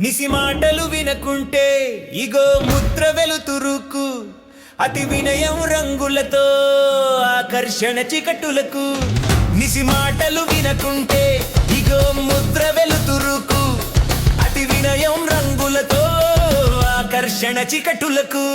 నిసి మాటలు వినకుంటే ఇగో ముద్ర వెలుతురుకు అతి వినయం రంగులతో ఆకర్షణ చికటులకు. నిసి మాటలు వినకుంటే ఇగో ముద్ర వెలుతురుకు అతి వినయం రంగులతో ఆకర్షణ చికటులకు.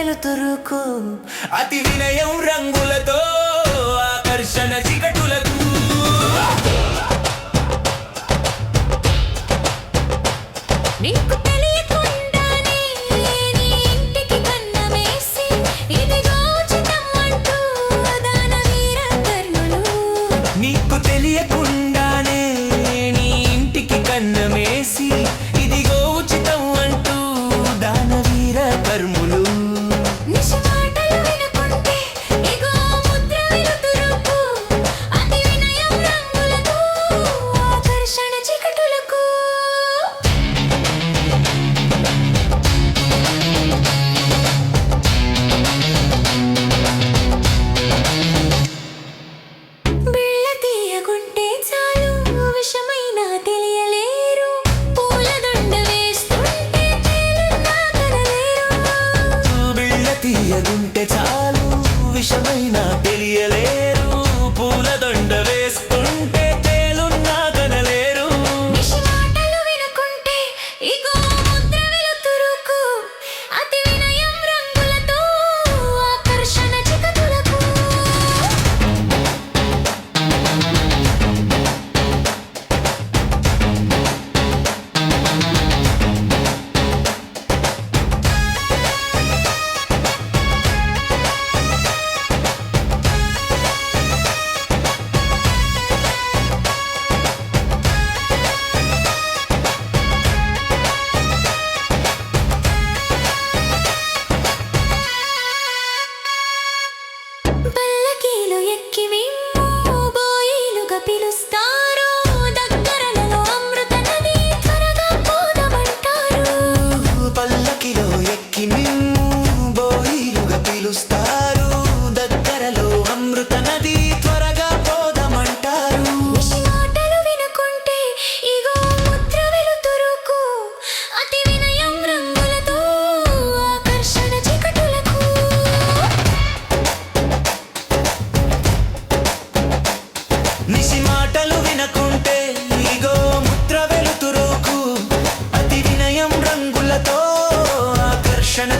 వెలుతురుకు అతి వినయం రంగులతో ఆకర్షణ చికటులకు. నీకు the stars. నిశి మాటలు వినకుంటే అతి వినయం రంగులతో ఆకర్షణ